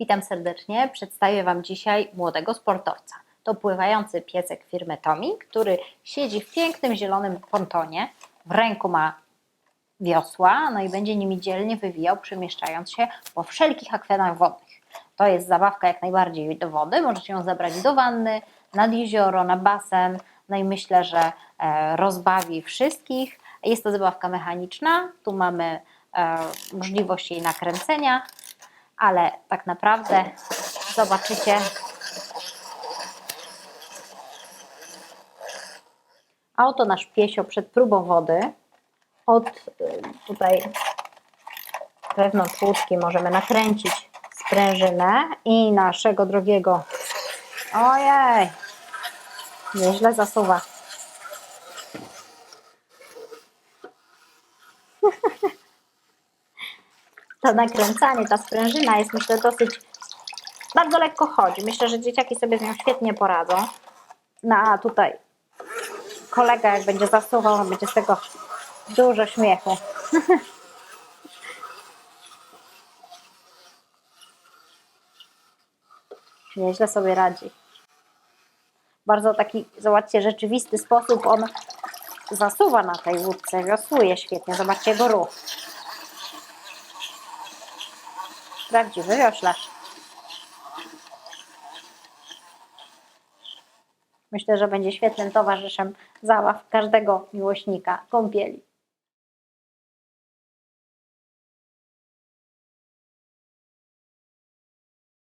Witam serdecznie. Przedstawię Wam dzisiaj młodego sportowca. To pływający piesek firmy Tomi, który siedzi w pięknym zielonym pontonie. W ręku ma wiosła, no i będzie nimi dzielnie wywijał, przemieszczając się po wszelkich akwenach wodnych. To jest zabawka jak najbardziej do wody. Możecie ją zabrać do wanny, nad jezioro, na basen. No i myślę, że e, rozbawi wszystkich. Jest to zabawka mechaniczna. Tu mamy e, możliwość jej nakręcenia, ale tak naprawdę zobaczycie. A oto nasz piesio przed próbą wody. Od y, tutaj wewnątrz łódki możemy nakręcić sprężynę i naszego drogiego. Ojej! Nieźle zasuwa. To nakręcanie, ta sprężyna jest myślę dosyć bardzo lekko chodzi. Myślę, że dzieciaki sobie z nią świetnie poradzą. No a tutaj kolega jak będzie zasuwał, będzie z tego dużo śmiechu. Nieźle sobie radzi. Bardzo taki, zobaczcie, rzeczywisty sposób on zasuwa na tej łódce, wiosłuje świetnie. Zobaczcie jego ruch. Prawdziwy wioślarz. Myślę, że będzie świetnym towarzyszem zabaw każdego miłośnika kąpieli.